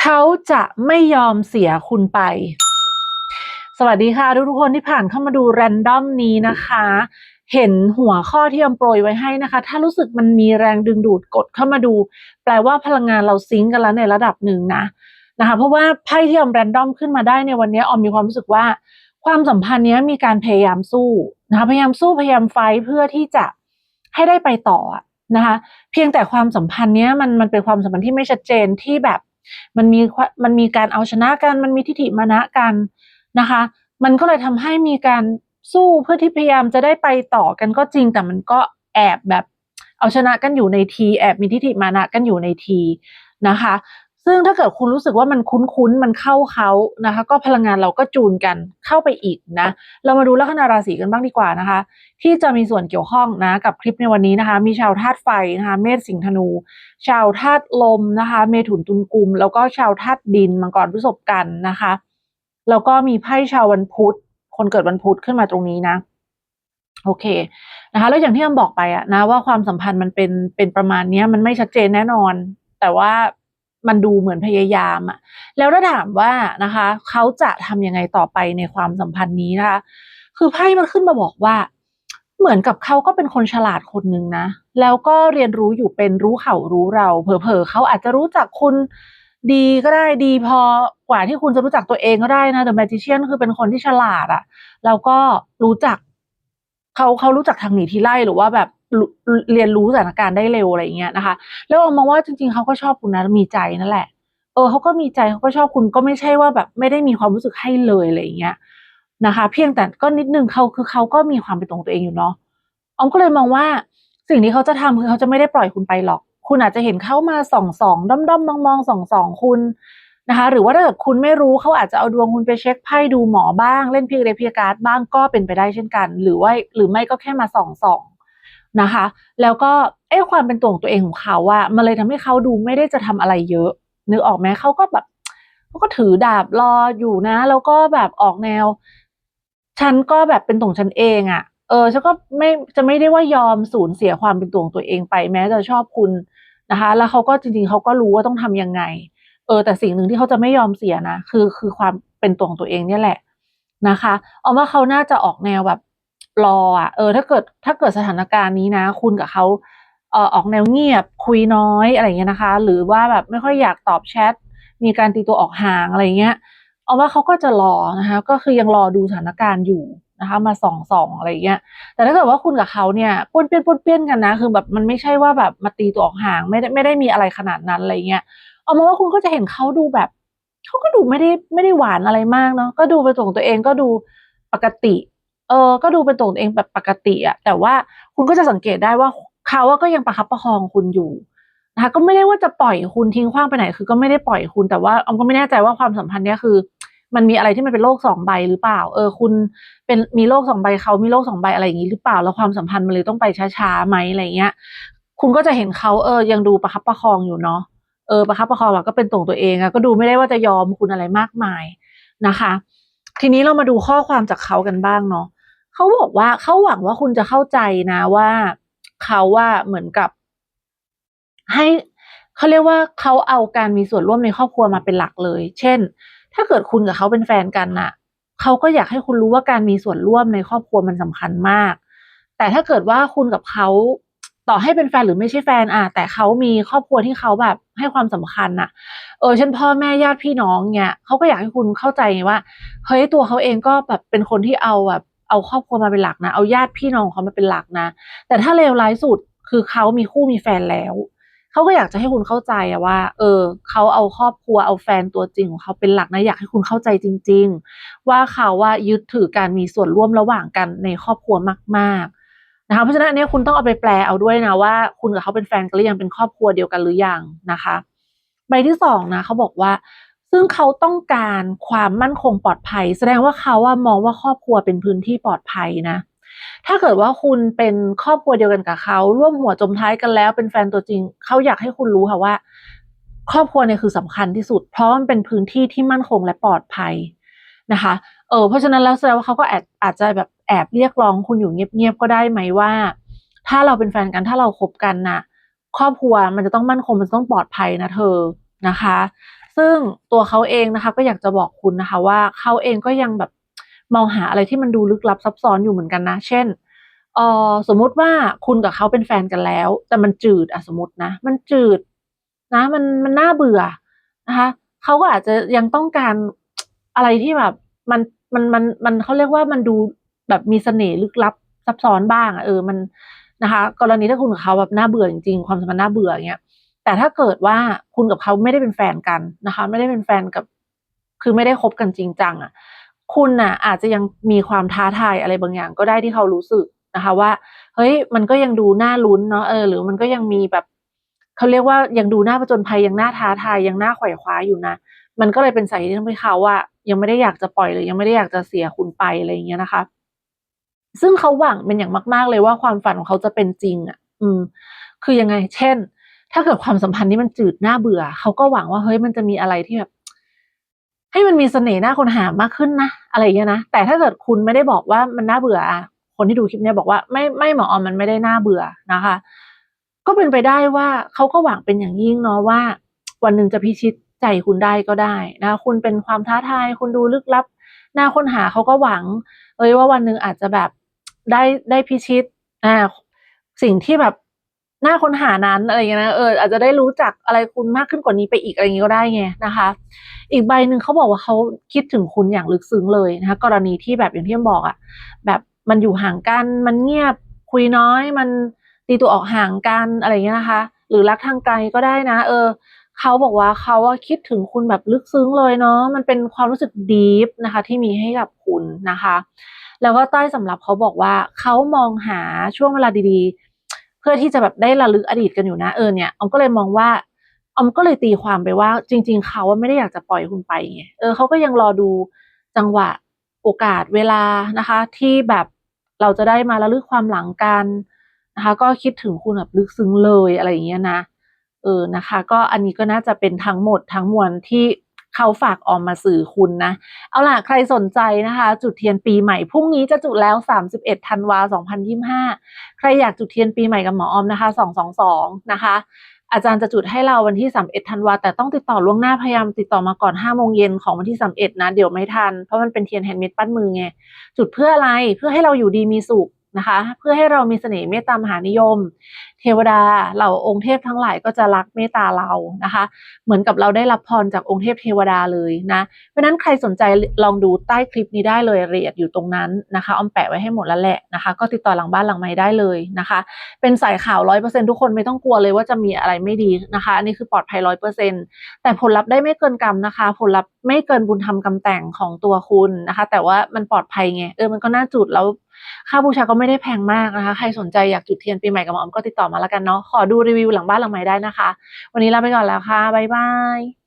เขาจะไม่ยอมเสียคุณไป สวัสดีค่ะทุกทุกคนที่ผ่านเข้ามาดูแรนดอมนี้นะคะ เห็นหัวข้อที่อำโปรยไว้ให้นะคะ ถ้ารู้สึกมันมีแรงดึงดูดกดเข้ามาดู แปลว่าพลังงานเราซิงกันแล้วในระดับหนึ่งนะนะคะเพราะว่าไพ่ที่ออมแรนดอมขึ้นมาได้ในวันนี้ออมมีความรู้สึกว่าความสัมพันธ์นี้มีการพยายามสู้นะคะพยายามสู้พยายามไฟท์เพื่อที่จะให้ได้ไปต่อนะคะ เพียงแต่ความสัมพันธ์นี้มันมันเป็นความสัมพันธ์ที่ไม่ชัดเจนที่แบบ มันมีมันมีการเอาชนะกัน มันมีทิฏฐิมานะกันนะคะ มันก็เลยทำให้มีการสู้เพื่อที่พยายามจะได้ไปต่อกันก็จริง แต่มันก็แอบแบบเอาชนะกันอยู่ในที แอบมีทิฏฐิมานะกันอยู่ในทีนะคะ ซึ่งถ้าเกิดคุณรู้สึกว่ามันคุ้นๆ มันเข้าเขานะคะ ก็พลังงานเราก็จูนกันเข้าไปอีกนะ เรามาดูลัคนาราศีกันบ้างดีกว่านะคะ ที่จะมีส่วนเกี่ยวข้องนะกับคลิปในวันนี้นะคะ มีชาวธาตุไฟนะคะ เมษสิงห์ธนู ชาวธาตุลมนะคะ เมถุนตุลกุม แล้วก็ชาวธาตุดินมังกรพฤษภกันนะคะ แล้วก็มีไพ่ชาววันพุธ คนเกิดวันพุธขึ้นมาตรงนี้นะโอเคนะคะ แล้วอย่างที่อมบอกไปอะนะว่าความสัมพันธ์มันเป็นเป็นประมาณเนี้ยมันไม่ชัดเจนแน่นอน แต่ว่า มันดูเหมือนพยายามอะแล้วถ้าถามว่านะคะเขาจะทำยังไงต่อไปในความสัมพันธ์นี้นะคะคือไพ่มันขึ้นมาบอกว่า เหมือนกับเขาก็เป็นคนฉลาดคนหนึ่งนะ แล้วก็เรียนรู้อยู่เป็นรู้เขารู้เรา เผลอๆเขาอาจจะรู้จักคุณดีก็ได้ดีพอกว่าที่คุณจะรู้จักตัวเองก็ได้นะ The Magician คือเป็นคนที่ฉลาดอะแล้วก็รู้จักเขาเขารู้จักทางหนีทีไล่หรือว่าแบบ เรียนรู้สถานการณ์ได้เร็วอะไรอย่างเงี้ยนะคะ แล้วอมมองว่าจริง ๆเขาก็ชอบคุณนะมีใจนั่นแหละ เออเขาก็มีใจเขาก็ชอบคุณก็ไม่ใช่ว่าแบบไม่ได้มีความรู้สึกให้เลยอะไรอย่างเงี้ยนะคะ เพียงแต่ก็นิดนึงเขาคือเขาก็มีความเป็นตัวของตัวเองอยู่เนาะออมก็เลยมองว่าสิ่งที่เขาจะทำคือเขาจะไม่ได้ปล่อยคุณไปหรอก คุณอาจจะเห็นเขามาส่องสองด้อมด้อมมองมองส่องสองคุณนะคะ หรือว่าถ้าเกิดคุณไม่รู้เขาอาจจะเอาดวงคุณไปเช็คไพ่ดูหมอบ้างเล่นพีเรเพีการ์ดบ้างก็เป็นไปได้เช่นกัน หรือว่าหรือไม่ก็แค่มาส่องสอง นะคะ แล้วก็เอ้ความเป็นตัวของตัวเองของเขาอะมันเลยทำให้เขาดูไม่ได้จะทำอะไรเยอะ นึกออกไหมเขาก็แบบเขาก็ถือดาบรออยู่นะ แล้วก็แบบออกแนว ฉันก็แบบเป็นตัวของฉันเองอะเออฉันก็ไม่จะไม่ได้ว่ายอมสูญเสียความเป็นตัวของตัวเองไปแม้จะชอบคุณนะคะ แล้วเขาก็จริงๆเขาก็รู้ว่าต้องทำยังไง เออ แต่สิ่งหนึ่งที่เขาจะไม่ยอมเสียนะคือคือความเป็นตัวของตัวเองเนี่ยแหละนะคะ เอาว่าเขาน่าจะออกแนวแบบ รออะเออ ถ้าเกิดถ้าเกิดสถานการณ์นี้นะ คุณกับเขาเออออกแนวเงียบคุยน้อยอะไรเงี้ยนะคะ หรือว่าแบบไม่ค่อยอยากตอบแชทมีการตีตัวออกห่างอะไรเงี้ย เอาว่าเขาก็จะรอนะคะ ก็คือยังรอดูสถานการณ์อยู่นะคะมาส่องส่องอะไรเงี้ย แต่ถ้าเกิดว่าคุณกับเขาเนี่ยป้วนเปี้ยนป้วนเปี้ยนกันนะ คือแบบมันไม่ใช่ว่าแบบมาตีตัวออกห่างไม่ได้ไม่ได้มีอะไรขนาดนั้นอะไรเงี้ย เอามาว่าคุณก็จะเห็นเขาดูแบบเขาก็ดูไม่ได้ไม่ได้หวานอะไรมากเนาะก็ดูเป็นตัวของตัวเองก็ดูปกติ ออก็ดูเป็นตัวเองแบบปกติอะแต่ว่าคุณก็จะสังเกตได้ว่าเขาก็ยังประคับประคองคุณอยู่นะคะก็ไม่ได้ว่าจะปล่อยคุณทิ้งขว้างไปไหน คือก็ไม่ได้ปล่อยคุณแต่ว่าออมก็ไม่แน่ใจว่าความสัมพันธ์เนี้ยคือ มันมีอะไรที่มันเป็นโลกสองใบหรือเปล่า เออ คุณเป็นมีโลกสองใบเขามีโลกสองใบอะไรอย่างนี้หรือเปล่า แล้วความสัมพันธ์มันเลยต้องไปช้าๆไหมอะไรเงี้ย คุณก็จะเห็นเขาเออยังดูประคับประคองอยู่เนาะเออประคับประคองอะก็เป็นตัวตัวเองอะก็ดูไม่ได้ว่าจะยอมคุณอะไรมากมายนะคะ ทีนี้เรามาดูข้อความจากเขากันบ้างเนาะ เขาบอกว่าเขาหวังว่าคุณจะเข้าใจนะว่าเขาว่าเหมือนกับ ให้เขาเรียกว่าเขาเอาการมีส่วนร่วมในครอบครัวมาเป็นหลักเลย เช่น ถ้าเกิดคุณกับเขาเป็นแฟนกันน่ะเขาก็อยากให้คุณรู้ว่าการมีส่วนร่วมในครอบครัวมันสำคัญมาก แต่ถ้าเกิดว่าคุณกับเขาต่อให้เป็นแฟนหรือไม่ใช่แฟนอะแต่เขามีครอบครัวที่เขาแบบให้ความสำคัญน่ะเออเช่นพ่อแม่ญาติพี่น้องเนี่ยเขาก็อยากให้คุณเข้าใจว่าเฮ้ยตัวเขาเองก็แบบเป็นคนที่เอาแบบ เอาครอบครัวมาเป็นหลักนะ เอาญาติพี่น้องเขามาเป็นหลักนะ แต่ถ้าเลวร้ายสุดคือเขามีคู่มีแฟนแล้วเขาก็อยากจะให้คุณเข้าใจอะว่า เออเขาเอาครอบครัวเอาแฟนตัวจริงของเขาเป็นหลักนะอยากให้คุณเข้าใจจริง ๆ ว่าเขาว่ายึดถือการมีส่วนร่วมระหว่างกันในครอบครัวมากๆนะคะเพราะฉะนั้นอันนี้คุณต้องเอาไปแปลเอาด้วยนะว่า คุณกับเขาเป็นแฟนกันหรือยังเป็นครอบครัวเดียวกันหรือยังนะคะ ใบที่สองนะเขาบอกว่า ซึ่งเขาต้องการความมั่นคงปลอดภัย แสดงว่าเขาว่ามองว่าครอบครัวเป็นพื้นที่ปลอดภัยนะ ถ้าเกิดว่าคุณเป็นครอบครัวเดียวกันกับเขาร่วมหัวจมท้ายกันแล้ว เป็นแฟนตัวจริง เขาอยากให้คุณรู้ค่ะว่า ครอบครัวเนี่ยคือสำคัญที่สุด เพราะมันเป็นพื้นที่ที่มั่นคงและปลอดภัยนะคะ เออเพราะฉะนั้นแล้วแสดงว่าเขาก็แอบอาจจะแบบแอบเรียกร้องคุณอยู่เงียบๆก็ได้ไหมว่า ถ้าเราเป็นแฟนกันถ้าเราคบกันน่ะ ครอบครัวมันจะต้องมั่นคงมันจะต้องปลอดภัยนะเธอนะคะ ซึ่งตัวเขาเองนะคะ ก็อยากจะบอกคุณนะคะ ว่าเขาเองก็ยังแบบมองหาอะไรที่มันดูลึกลับซับซ้อนอยู่เหมือนกันนะ เช่นเออสมมุติว่าคุณกับเขาเป็นแฟนกันแล้ว แต่มันจืดอะสมมตินะ มันจืดนะ มันมันน่าเบื่อนะคะเขาก็อาจจะยังต้องการอะไรที่แบบ มันมันมันมันเขาเรียกว่ามันดูแบบมีเสน่ห์ลึกลับซับซ้อนบ้างอะเออมันนะคะ กรณีถ้าคุณกับเขาแบบน่าเบื่อจริงๆความสัมพันธ์น่าเบื่อเงี้ย แต่ถ้าเกิดว่าคุณกับเขาไม่ได้เป็นแฟนกันนะคะ ไม่ได้เป็นแฟนกับคือไม่ได้คบกันจริงจังอะ คุณน่ะอาจจะยังมีความท้าทายอะไรบางอย่างก็ได้ที่เขารู้สึกนะคะ ว่า เฮ้ยมันก็ยังดูน่าลุ้นเนาะเออ หรือมันก็ยังมีแบบเขาเรียกว่ายังดูน่าประจนภัยยังน่าท้าทายยังน่าขว่คว้าอยู่นะมันก็เลยเป็นสาเหตุที่ทำให้เขาว่า ยังไม่ได้อยากจะปล่อยเลยยังไม่ได้อยากจะเสียคุณไปอะไรอย่างเงี้ยนะคะ ซึ่งเขาหวังเป็นอย่างมาก ๆ เลยว่าความฝันของเขาจะเป็นจริงอะ อืม คือยังไง เช่น ถ้าเกิดความสัมพันธ์นี้มันจืดน่าเบื่อ เขาก็หวังว่าเฮ้ยมันจะมีอะไรที่แบบ ให้มันมีเสน่ห์น่าคนหามากขึ้นนะอะไรอย่างเงี้ยนะแต่ถ้าเกิดคุณไม่ได้บอกว่ามันน่าเบื่ออะคนที่ดูคลิปเนี้ยบอกว่าไม่ไม่หมอออมมันไม่ได้น่าเบื่อนะคะ ก็เป็นไปได้ว่าเขาก็หวังเป็นอย่างยิ่งเนาะว่า วันหนึ่งจะพิชิตใจคุณได้ก็ได้นะ คุณเป็นความท้าทายคุณดูลึกลับน่าค้นหาเขาก็หวัง เอ้ยว่าวันหนึ่งอาจจะแบบได้ได้พิชิตอ่าสิ่งที่แบบ หน่าค้นหานั้นอะไรอย่างเงี้ยนะเอออาจจะได้รู้จักอะไรคุณมากขึ้นกว่านี้ไปอีกอะไรอย่างงี้ก็ได้ไงนะคะ อีกใบหนึ่งเขาบอกว่าเขาคิดถึงคุณอย่างลึกซึ้งเลยนะคะ กรณีที่แบบอย่างที่บอกอะแบบมันอยู่ห่างกันมันเงียบคุยน้อย มันตีตัวออกห่างกันอะไรเงี้ยนะคะ หรือรักทางไกลก็ได้นะ เออเขาบอกว่าเขาว่าคิดถึงคุณแบบลึกซึ้งเลยเนาะมันเป็นความรู้สึกดีฟนะคะ ที่มีให้กับคุณนะคะ แล้วก็ใต้สำหรับเขาบอกว่าเขามองหาช่วงเวลาดีๆ เพื่อที่จะแบบได้ระลึกอดีตกันอยู่นะเออเนี่ยออมก็เลยมองว่าออมก็เลยตีความไปว่า จริง ๆ เขาว่าไม่ได้อยากจะปล่อยคุณไปไงเออเขาก็ยังรอดูจังหวะโอกาสเวลานะคะ ที่แบบเราจะได้มาระลึกความหลังกันนะคะ ก็คิดถึงคุณแบบลึกซึ้งเลยอะไรอย่างเงี้ยนะเออนะคะ ก็อันนี้ก็น่าจะเป็นทั้งหมดทั้งมวลที่ เขาฝากออมมาสื่อคุณนะ เอาล่ะใครสนใจนะคะ จุดเทียนปีใหม่พรุ่งนี้จะจุดแล้ว 31ธันวา2025 ใครอยากจุดเทียนปีใหม่กับหมอออมนะคะ 222 นะคะอาจารย์จะจุดให้เราวันที่ 31 ธันวาแต่ต้องติดต่อล่วงหน้าพยายามติดต่อมาก่อน5โมงเย็นของวันที่ 31 นะ เดี๋ยวไม่ทัน เพราะมันเป็นเทียนแฮนด์เมดปั้นมือไง จุดเพื่ออะไรเพื่อให้เราอยู่ดีมีสุข นะคะ เพื่อให้เรามีเสน่ห์เมตตามหานิยม เทวดาเหล่าองค์เทพทั้งหลายก็จะรักเมตตาเรานะคะ เหมือนกับเราได้รับพรจากองค์เทพเทวดาเลยนะเพราะนั้นใครสนใจลองดูใต้คลิปนี้ได้เลยละเอียดอยู่ตรงนั้นนะคะออมแปะไว้ให้หมดแล้วแหละนะคะ ก็ติดต่อหลังบ้านหลังไม้ได้เลยนะคะ เป็นสายข่าวร้อยเปอร์เซ็นทุกคนไม่ต้องกลัวเลยว่าจะมีอะไรไม่ดีนะคะอันนี้คือปลอดภัยร้อยเปอร์เซ็นแต่ผลลัพธ์ได้ไม่เกินกรรมนะคะ ผลลัพธ์ไม่เกินบุญทำกรรมแต่งของตัวคุณนะคะ แต่ว่ามันปลอดภัยไงเออมันก็น่าจุดแล้ว ค่าบูชาก็ไม่ได้แพงมากนะคะ ใครสนใจอยากจุดเทียนปีใหม่กับหมออมก็ติดต่อมาแล้วกันเนาะ ขอดูรีวิวหลังบ้านหลังใหม่ได้นะคะ วันนี้ลาไปก่อนแล้วค่ะ บ๊ายบาย